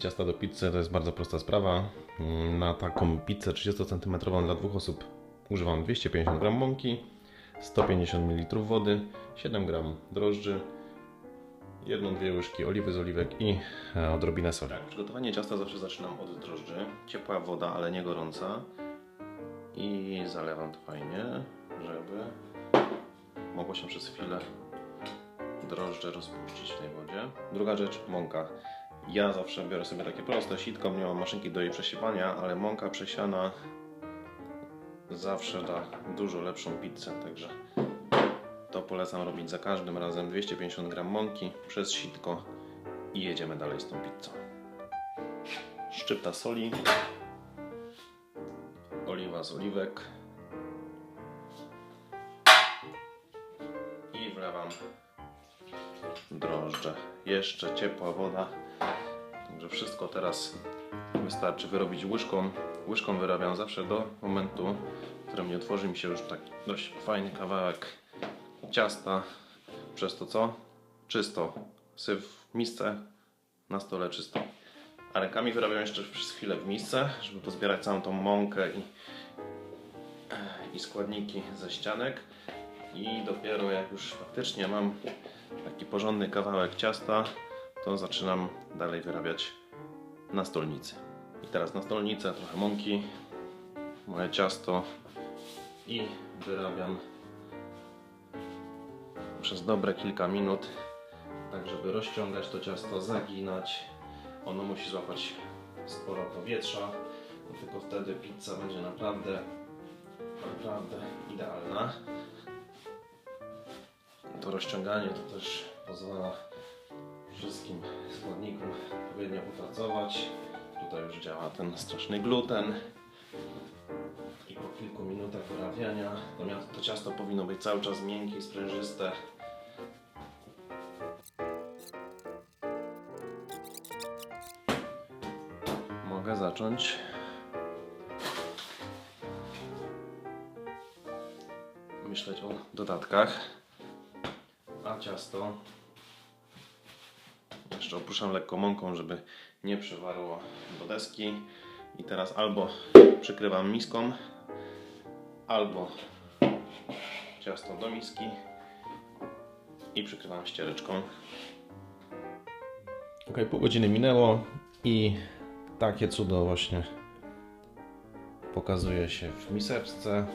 Ciasta do pizzy to jest bardzo prosta sprawa. Mm, Na taką pizzę 30 cm dla dwóch osób używam 250 g mąki, 150 ml wody, 7 g drożdży, jedną, dwie łyżki oliwy z oliwek i e, odrobinę soli. Tak, przygotowanie ciasta zawsze zaczynam od drożdży. Ciepła woda, ale nie gorąca. I zalewam to fajnie, żeby mogło się przez chwilę drożdże rozpuścić w tej wodzie. Druga rzecz, mąka. Ja zawsze biorę sobie takie proste sitko, nie mam maszynki do jej przesiewania, ale mąka przesiana zawsze da dużo lepszą pizzę, także to polecam robić za każdym razem 250 g mąki przez sitko i jedziemy dalej z tą pizzą. Szczypta soli, oliwa z oliwek i wlewam drożdże. Jeszcze ciepła woda. Także wszystko teraz wystarczy wyrobić łyżką. Łyżką wyrabiam zawsze do momentu, w którym nie otworzy mi się już taki dość fajny kawałek ciasta. Przez to co? Czysto. Syf w misce, na stole czysto. A rękami wyrabiam jeszcze przez chwilę w misce, żeby pozbierać całą tą mąkę i, i składniki ze ścianek. I dopiero jak już faktycznie mam taki porządny kawałek ciasta, to zaczynam dalej wyrabiać na stolnicy. I teraz na stolnicę trochę mąki, moje ciasto i wyrabiam przez dobre kilka minut, tak żeby rozciągać to ciasto, zaginać. Ono musi złapać sporo powietrza, tylko wtedy pizza będzie naprawdę, naprawdę idealna. To rozciąganie to też pozwala wszystkim składnikom odpowiednio popracować. Tutaj już działa ten straszny gluten. I po kilku minutach wyrabiania to, ciasto powinno być cały czas miękkie sprężyste. Mogę zacząć. Myśleć o dodatkach. A ciasto jeszcze oprószam lekko mąką, żeby nie przywarło do deski. I teraz albo przykrywam miską, albo ciasto do miski i przykrywam ściereczką. Ok, pół godziny minęło i takie cudo właśnie pokazuje się w miseczce.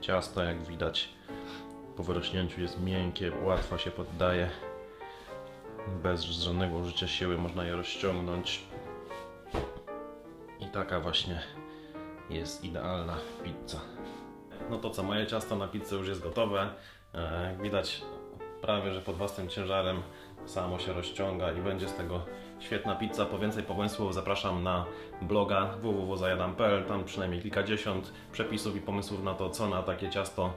Ciasto, jak widać, po wyrośnięciu jest miękkie, łatwo się poddaje. Bez żadnego użycia siły można je rozciągnąć. I taka właśnie jest idealna pizza. No to co, moje ciasto na pizzę już jest gotowe. E, Jak widać, prawie że pod własnym ciężarem samo się rozciąga i będzie z tego świetna pizza. Po więcej pomysłów zapraszam na bloga www.zajadam.pl. Tam przynajmniej kilkadziesiąt przepisów i pomysłów na to, co na takie ciasto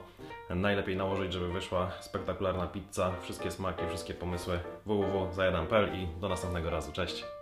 najlepiej nałożyć, żeby wyszła spektakularna pizza. Wszystkie smaki, wszystkie pomysły www.zajadam.pl i do następnego razu. Cześć!